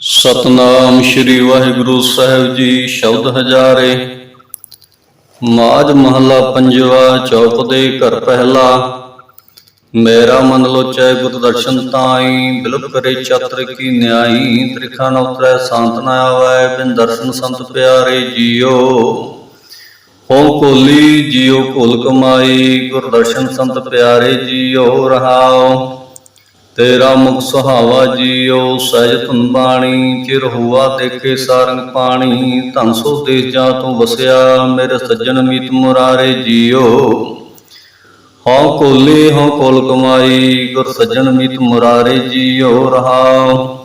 ਸਤਨਾਮ ਸ੍ਰੀ ਵਾਹਿਗੁਰੂ ਸਾਹਿਬ ਜੀ, ਸ਼ਬਦ ਹਜ਼ਾਰੇ। ਮਾਜ ਮਹੱਲਾ ਪੰਜਵਾ ਚੌਪ ਦੇ ਘਰ ਪਹਿਲਾ। ਮੇਰਾ ਮਨ ਲੋਚੈ ਗੁਰ ਦਰਸ਼ਨ ਤਾਈ ਬਿਲਕ ਕਰੇ ਚਤਰ ਕੀ ਨਿਆਈ। ਤ੍ਰਿਖਾ ਨ ਉਤਰੈ ਸ਼ਾਂਤ ਨ ਆਵੈ, ਬਿਨ ਦਰਸ਼ਨ ਸੰਤ ਪਿਆਰੇ ਜੀਓ। ਹੋਂ ਕੋਲੀ, ਜੀਓ ਕੋਲ ਕਮਾਈ, ਗੁਰ ਦਰਸ਼ਨ ਸੰਤ ਪਿਆਰੇ ਜੀਓ ਰਹਾਓ। ਤੇਰਾ ਮੁਖ ਸੁਹਾਵਾ ਜੀਓ, ਸਹਿਜ ਧੁਨ ਬਾਣੀ, ਚਿਰ ਹੁਆ ਦੇਖੇ ਸਾਰੰਗ ਪਾਣੀ, ਧਨ ਸੋ ਦੇਸ ਜਾ ਤੂੰ ਵਸਿਆ, ਮੇਰੇ ਸੱਜਣ ਮੀਤ ਮੁਰਾਰੇ ਜੀਓ। ਹਉ ਕੋਲੇ, ਹਉ ਕੋਲ ਕਮਾਈ, ਗੁਰ ਸੱਜਣ ਮੀਤ ਮੁਰਾਰੇ ਜੀਓ, ਰਹਾਉ।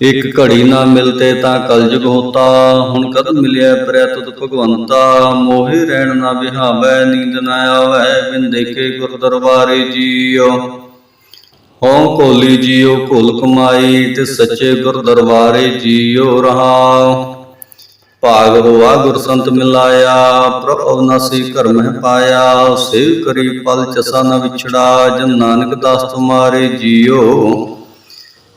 ਇੱਕ ਘੜੀ ਨਾ ਮਿਲਤੇ ਤਾਂ ਕਲਯੁਗ ਹੋਤਾ, ਹੁਣ ਕਦ ਮਿਲਿਆ ਪ੍ਰੈ ਤੁਧ ਭਗਵੰਤਾ? ਮੋਹਿ ਰਹਿਣ ਨਾ ਬਿਹਾਵੈ ਨੀਂਦ ਨਾ ਆਵੈ, ਬਿਨ ਦੇਖੇ ਗੁਰ ਦਰਬਾਰੇ ਜੀਓ। ਹਉ ਕੋਲੀ ਜੀਓ ਭੁਲ ਕਮਾਈ, ਤੇ ਸੱਚੇ ਗੁਰ ਦਰਬਾਰੇ ਜੀਓ ਰਹਾਉ ਭਾਗ ਹੋਆ ਗੁਰ ਸੰਤ ਮਿਲਾਇਆ, ਪ੍ਰਭ ਅਵਨਾਸੀ ਘਰ ਮਹਿ ਪਾਇਆ। ਸੇਵ ਕਰੀ ਪਲ ਚਸਾ ਨ ਵਿਛੜਾ, ਜਨ ਨਾਨਕ ਦਾਸ ਤੁਮਾਰੇ ਜੀਓ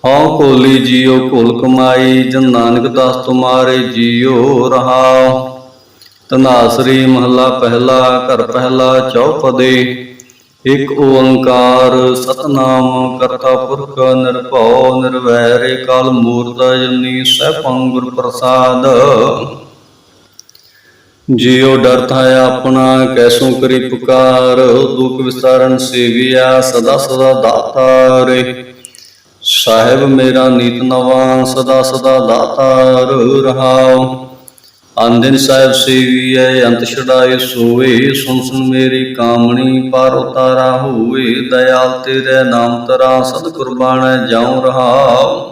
ਹਉ ਕੋਲੀ ਜੀਓ ਭੁਲ ਕਮਾਈ, ਜਨ ਨਾਨਕ ਦਾਸ ਤੁਮਾਰੇ ਜੀਓ ਰਹਾਉ ਤਨਾਸਰੀ ਮਹੱਲਾ ਪਹਿਲਾ, ਘਰ ਪਹਿਲਾ, ਚੌਪਦੇ। ਇਕ ਓੰਕਾਰ ਸਤਨਾਮ ਕਰਤਾ ਪੁਰਖ ਨਿਰਭਉ ਨਿਰਵੈਰ ਕਾਲ ਮੂਰਤ ਜਨੀ ਸੈਭੰ ਗੁਰ ਪ੍ਰਸਾਦ। ਜਿਉ ਡਰਤ ਹੈ ਆਪਣਾ, ਕੈਸੋ ਕਰੀ ਪੁਕਾਰ, ਦੁਖ ਵਿਸਾਰਨ ਸੇਵਿਆ ਸਦਾ ਸਦਾ ਦਾਤਾਰੇ। ਸਾਹਿਬ ਮੇਰਾ ਨੀਤ ਨਵਾ, ਸਦਾ ਸਦਾ ਦਾਤਾਰ ਰਹਾਉ। ਆਂਦਨ ਸਾਹਿਬ ਸੇਵੀਐ, ਅੰਤ ਛੜਾਏ ਸੋਏ ਸੁਨ ਸੁਨ ਮੇਰੀ ਕਾਮਣੀ, ਪਰ ਉਤਾਰਾ ਹੋਵੇ ਦਇਆਲ ਤੇਰੇ ਨਾਮ ਤਰਾ ਸਦ ਕੁਰਬਾਨੈ ਜਾਉ ਰਹਾਉ।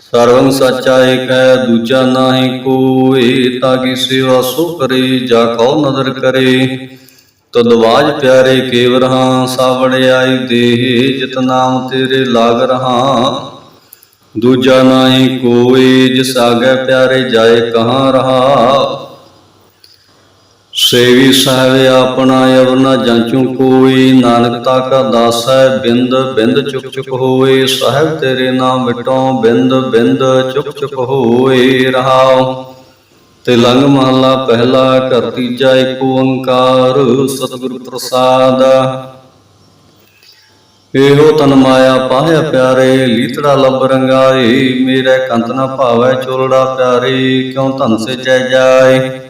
ਸਰਵੰ ਸੱਚਾ ਏਕ ਹੈ, ਦੂਜਾ ਨਾਹੀ ਕੋਏ, ਤਾਂ ਕੀ ਸੇਵਾ ਸੋ ਕਰੇ, ਜਾ ਕਉ ਨਦਰ ਕਰੇ। ਤਦ ਬਾਜ ਪਿਆਰੇ ਕੇਵ ਰਹਾ ਸਾਵੜਿਆਈ ਦੇਹ, ਜਿਤ ਨਾਮ ਤੇਰੇ ਲਾਗ ਰਹਾ। ਦੂਜਾ ਨਾਹੀ ਕੋਏ ਜਿਸ ਆਗੇ ਪਿਆਰੇ ਜਾਏ ਕਹਾਂ ਰਹਾ? ਸੇਵੀ ਸਾਹਿਬ ਆਪਣਾ ਅਵਰ ਜਾਂਚੂ ਕੋਈ ਨਾਨਕ ਤਾ ਕਾ ਦਾਸ ਹੈ ਬਿੰਦ ਬਿੰਦ ਚੁਕ ਚੁਕ ਹੋਏ। ਸਾਹਿਬ ਤੇਰੇ ਨਾਮ ਵਿਟੋਂ ਬਿੰਦ ਬਿੰਦ ਚੁਕ ਚੁਕ ਹੋਏ ਰਹਾਉ। ਤੇ ਲੰਗ ਮਹਲਾ ਪਹਿਲਾ, ਘਰ ਤੀਜਾ, ਏਕ ਓੰਕਾਰ, ਸਤਿਗੁਰ ਪ੍ਰਸਾਦ। ਇਹੋ ਤਨ ਮਾਇਆ ਪਾਹਿਆ ਪਿਆਰੇ, ਲੀਤੜਾ ਲੱਭ ਰੰਗਾਏ, ਮੇਰੇ ਕੰਤ ਨਾ ਭਾਵੈ ਚੋਲੜਾ ਪਿਆਰੇ, ਕਿਉ ਧਨ ਸੇ ਜੈ ਜਾਏ?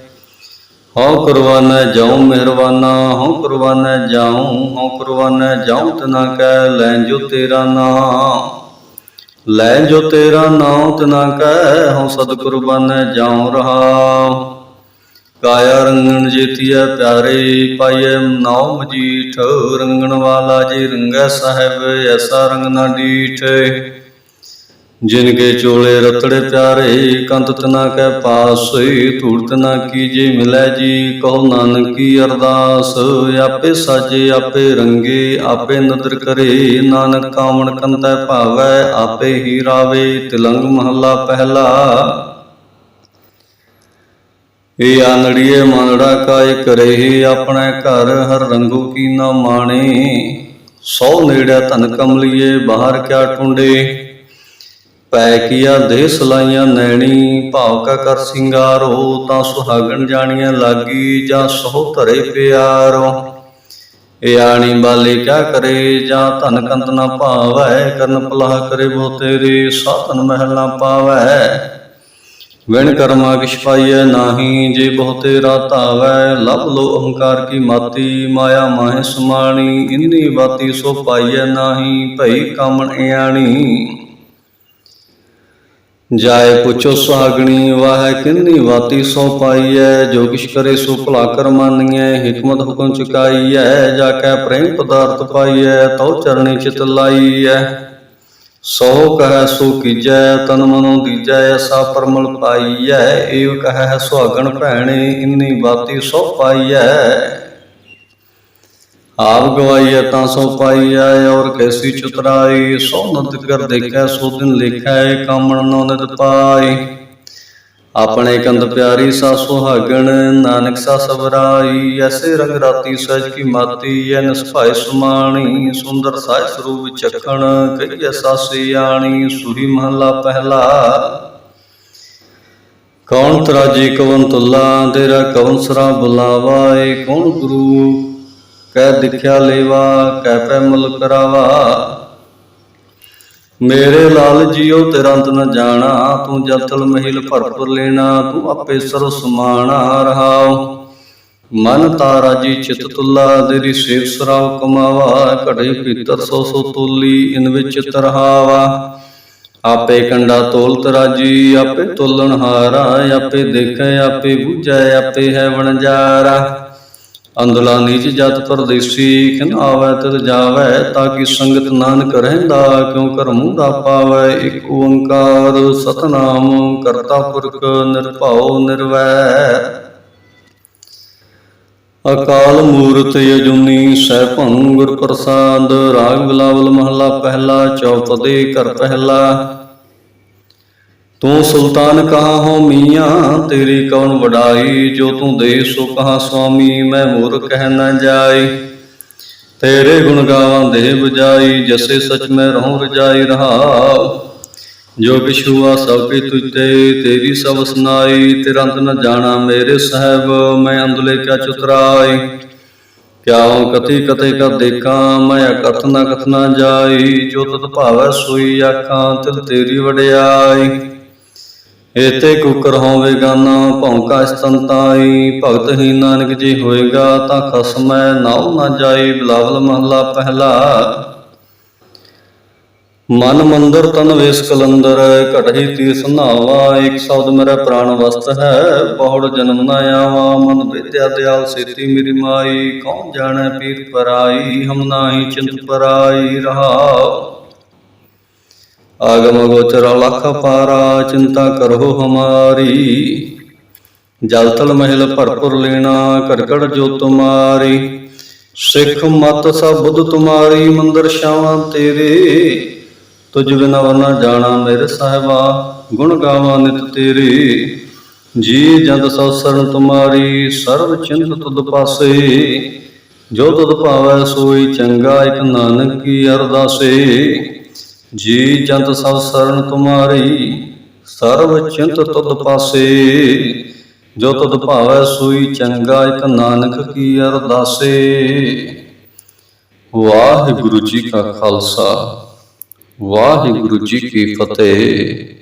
ਹਉ ਕੁਰਬਾਨੈ ਜਾਉ ਮਿਹਰਬਾਨਾ, ਹਉ ਕੁਰਬਾਨੈ ਜਾਉ, ਹਉ ਕੁਰਬਾਨੈ ਜਾਉ ਤਨਾ ਕੈ ਲੈ ਜੋ ਤੇਰਾ ਨਾਮ। ਲੈ ਜੋ ਤੇਰਾ ਨਾਮ ਤਨਾ ਕੈ ਹਉ ਸਦ ਕੁਰਬਾਨੈ ਜਾਉ ਰਹਾ ਕਾਇਆ ਰੰਗਣ ਜੀਤੀਐ ਪਿਆਰੇ ਪਾਈਐ, ਨਾਉ ਮਜੀਠ ਰੰਗਣ ਵਾਲਾ ਜੀ ਰੰਗੈ ਸਾਹਿਬ, ਐਸਾ ਰੰਗ ਨਾ ਡੀਠ। ਜਿਨ ਕੇ ਚੋਲੇ ਰਤੜੇ ਪਿਆਰੇ, ਕੰਤ ਤਨਾ ਕੈ ਪਾਸ, ਧੂੜ ਤਨਾ ਕੀਜੇ ਮਿਲੈ ਜੀ ਕਹੋ ਨਾਨਕੀ ਅਰਦਾਸ। ਆਪੇ ਸਾਜੇ, ਆਪੇ ਰੰਗੇ, ਆਪੇ ਨਦਰ ਕਰੇ, ਨਾਨਕ ਕਾਮਣ ਕੰਤੈ ਭਾਵੈ, ਆਪੇ ਹੀ ਰਾਵੇ, ਤਿਲੰਗ ਮਹੱਲਾ ਪਹਿਲਾ। ਏ ਆਨੜੀਏ ਮਾਨੜਾ ਕਾਇ ਕਰੇ ਆਪਣੇ ਘਰ ਹਰ ਰੰਗੋ ਕੀ ਨਾ ਮਾਣੇ। ਸੋ ਨੇੜਿਆ ਧਨ ਕਮਲੀਏ, ਬਾਹਰ ਕਿਆ ਟੁੰਡੇ। ਪੈ ਕੀਆ ਦੇਹ ਸਲਾਈਆਂ ਨੈਣੀ, ਭਾਵ ਕਾ ਕਰ ਸਿੰਗਾਰੋ, ਤਾਂ ਸੁਹਾਗਣ ਜਾਣੀਆਂ ਲਾਗੀ, ਜਾਂ ਸੋ ਧਰੇ ਪਿਆਰੋ। ਏ ਆਣੀ ਬਾਲੇ ਕਿਆ ਕਰੇ, ਜਾਂ ਧਨ ਕੰਤ ਨਾ ਭਾਵੈ, ਕਰਨ ਪਲਾਹ ਕਰੇ ਬੋ ਤੇਰੇ ਸਾਧਨ ਮਹਿਲ ਨਾ ਪਾਵੈ। ਵਿਣ ਕਰਮਾ ਕਿਛ ਪਾਈਐ ਨਾਹੀ, ਜੇ ਬਹੁਤੇ ਰਾਤਾਵੈ ਲਭ ਲੋ ਅਹੰਕਾਰ ਕੀ ਮਾਤੀ, ਮਾਇਆ ਮਾਹਿ ਸਮਾਣੀ, ਇੰਨੀ ਬਾਤੀ ਸੋ ਪਾਈਐ ਨਾਹੀ, ਭਈ ਕਾਮਣ ਇਆਣੀ। ਜਾਏ ਪੁੱਛੋ ਸੁਹਾਗਣੀ, ਵਾਹ ਕਿੰਨੀ ਵਾਤੀ ਸੋ ਪਾਈਐ, ਜੋ ਕਿਛ ਕਰੇ ਸੋ ਭਲਾ ਕਰ ਮੰਨੀਐ, ਹਕਮਤ ਹੁਕਮ ਚੁਕਾਈਐ, ਜਾ ਕੈ ਪ੍ਰੇਮ ਪਦਾਰਥ ਪਾਈਐ, ਤਉ ਚਰਣੀ ਚਿਤ ਲਾਈਐ। ਸੋ ਕਹੈ ਸੋ ਕੀਜੈ, ਤਨ ਮਨੋ ਦੀਜੈ ਐਸਾ ਪਰਮਲ ਪਾਈਐ, ਏਵ ਕਹੈ ਸੁਹਾਗਣ ਭੈਣੇ, ਇੰਨੀ ਬਾਤੀ ਸੋ ਪਾਈਐ। ਆਪ ਗਵਾਈਐ ਤਾਂ ਸੋ ਪਾਈਐ, ਔਰ ਕੈਸੀ ਚੁਤਰਾਈ, ਸੋ ਨਦ ਕਰ ਦੇਖੈ, ਸੋ ਦਿਨ ਲਿਖੈ, ਕਾਮਣ ਨੋ ਨਿਤ ਪਾਈ। ਆਪਣੇ ਕੰਦ ਪਿਆਰੀ ਸਾ ਸੁਹਾਗਣ ਨਾਨਕ ਸਾ ਸਬਰਾਈ ਐਸੇ ਰੰਗ ਰਾਤੀ ਸਜ ਕੀ ਮਾਤੀ ਐ ਨਸਭਾਇ ਸੁਮਾਣੀ ਸੁੰਦਰ ਸਾਇ ਸਰੂਪ ਚਖਣ ਕਈ ਐਸਾ ਸਿਆਣੀ ਸੁਹੀ ਮਹਲਾ ਪਹਿਲਾ। ਕੌਣ ਤਰਾਜੀ ਕਵਨ ਤੁਲਾ ਤੇਰਾ ਕਵਨ ਸਰਾ ਬੁਲਾਵਾ ਏ ਕੌਣ ਗੁਰੂ? ਕਹਿ ਦਿਖਿਆ ਲੇਵਾ ਕਹਿ ਪੈ ਮੁਲ ਕਰਾਵਾ। ਮੇਰੇ ਲਾਲ ਜੀਓ, ਤੇਰਾ ਨ ਜਾਣਾ। ਤੂੰ ਜਤਲ ਮਹਿਲ ਭਰਪੁਰ ਲੈਣਾ, ਤੂੰ ਆਪੇ ਸਰਵ ਸਮਾਣਾ ਰਹਾਉ ਮਨ ਤਾਰਾ ਜੀ ਚਿਤ ਤੁਲਾ, ਤੇਰੀ ਸੇਵ ਸਰਾਵ ਕਮਾਵਾ, ਘੜੇ ਪੀਤਰ ਸੋ ਸੋ ਤੁਲੀ, ਇਨ ਵਿੱਚ ਤਰਹਾਵਾ। ਆਪੇ ਕੰਡਾ ਤੋਲ ਤਰਾਜੀ, ਆਪੇ ਤੋਲਣ ਹਾਰਾ, ਆਪੇ ਦੇਖੈ, ਆਪੇ ਬੁਝੈ, ਆਪੇ ਹੈ ਵਣਜਾਰਾ। ਅੰਦਲਾ ਨੀਚ ਜਤ ਪਰਦੇਸੀ, ਕਿਨ ਆਵੈ ਤਿਤ ਜਾਵੈ, ਤਾਂ ਕਿ ਸੰਗਤ ਨਾਨਕ ਰਹਿੰਦਾ, ਕਿਉ ਕਰ ਮੂੜਾ ਪਾਵੈ, ਇਕ ਓੰਕਾਰ ਸਤਨਾਮ ਕਰਤਾ ਪੁਰਖ ਨਿਰਭਉ ਨਿਰਵੈਰ ਅਕਾਲ ਮੂਰਤ ਅਜੂਨੀ ਸੈਭੰ ਗੁਰ ਪ੍ਰਸਾਦ, ਰਾਗ ਬਿਲਾਵਲ ਮਹਲਾ ਪਹਿਲਾ, ਚੌਪਦੇ ਘਰ ਪਹਿਲਾ। ਤੂੰ ਸੁਲਤਾਨ ਕਹਾ ਹੋ ਮੀਆਂ? ਤੇਰੀ ਕੌਣ ਵਡਾਈ? ਜੋ ਤੂੰ ਦੇ ਸੋ ਕਹਾ ਸੁਆਮੀ ਮੈਂ ਮੂਰ ਕਹਿ ਨਾ ਜਾਈ। ਤੇਰੇ ਗੁਣ ਗਾਵਾਂ ਦੇ ਬਜਾਈ ਜਸੇ ਸਚ ਮੈਂ ਰਹੂੰ ਰਜਾਈ ਰਹਾ। ਜੋ ਵਿਸ਼ੂਆ ਸਭ ਕੀ ਤੁਤੇ ਤੇਰੀ ਸਭ ਸੁਨਾਈ ਤੇਰਾ ਨ ਜਾਣਾ ਮੇਰੇ ਸਾਹਿਬ, ਮੈਂ ਅੰਦਲੇ ਕਿਆ ਚੁਤਰਾਈ? ਕਿਆਉ ਕਥੀ ਕਥੇ ਕਾ ਦੇਖਾਂ, ਮੈਂ ਕਥ ਨ ਕਥ ਨ ਜਾਈ। ਜੋ ਤਤ ਭਾਵੈ ਸੋਈ ਆਖਾਂ, ਤਿਲ ਤੇਰੀ ਵਡਿਆਈ। ਏਤੇ ਕੁਕਰ ਹੋਵੇਗਾ ਨਾ ਭੌਂਕਾ ਸਤੰਤਾਈ ਭਗਤ ਹੀ ਨਾਨਕ ਜੀ ਹੋਏਗਾ, ਤਾਂ ਖਸਮੈ ਨਾਉ ਨਾ ਜਾਈ ਬਿਲਾਵਲ ਮਹਲਾ ਪਹਿਲਾ। ਮਨ ਮੰਦਰ ਤਨ ਵੇਸ ਕਲੰਦਰ ਘਟਹੀ ਤੀਸ ਨਾਵਾ ਇੱਕ ਸ਼ਬਦ ਮੇਰਾ ਪ੍ਰਾਣ ਵਸਤ ਹੈ, ਬਹੁੜ ਜਨਮ ਨਾ ਆਵਾ, ਮਨ ਵਿਦਿਆ ਦਿਆਲ ਸੇਤੀ ਮੇਰੀ ਮਾਈ, ਕੌਣ ਜਾਣੈ ਪੀਰ ਪਰਾਈ, ਹਮ ਨਾਹੀ ਚਿੰਤ ਪਰਾਈ ਰਹਾਉ। ਆਗਮ ਗੋਚਰ ਲਖ ਪਾਰਾ, ਚਿੰਤਾ ਕਰੋ ਹਮਾਰੀ। ਜਲ ਤਲ ਮਹਿਲ ਭਰਪੁਰ ਲੈਣਾ ਕੜਕੜ ਜੋ ਤੁਮਾਰੀ। ਸਿੱਖ ਮਤ ਸਭ ਬੁੱਧ ਤੁਮਾਰੀ, ਮੰਦਰ ਸ਼ਾਵਾਂ ਤੇਰੇ। ਤੁਝ ਬਿਨਾ ਵਰਨਾ ਜਾਣਾ ਮੇਰੇ ਸਾਹਿਬਾ, ਗੁਣ ਗਾਵਾਂ ਨਿਤ ਤੇਰੇ। ਜੀ ਜੰਦ ਸਭ ਸਰਨ ਤੁਮਾਰੀ, ਸਰਬ ਚਿੰਤ ਤੁਧ ਪਾਸੇ। ਜੋ ਤੁਧ ਭਾਵੈ ਸੋਈ ਚੰਗਾ, ਇਕ ਨਾਨਕ ਕੀ ਅਰਦਾਸੇ। ਜੀ ਜੰਤ ਸਭ ਸਰਨ ਤੁਮਾਰੀ ਸਰਬ ਚਿੰਤ ਤੁਧ ਪਾਸੇ। ਜੋ ਤੁਧ ਭਾਵੈ ਸੋਈ ਚੰਗਾ, ਇਕ ਨਾਨਕ ਕੀ ਅਰਦਾਸੇ। ਵਾਹਿਗੁਰੂ ਜੀ ਕਾ ਖਾਲਸਾ, ਵਾਹਿਗੁਰੂ ਜੀ ਕੀ ਫਤਿਹ।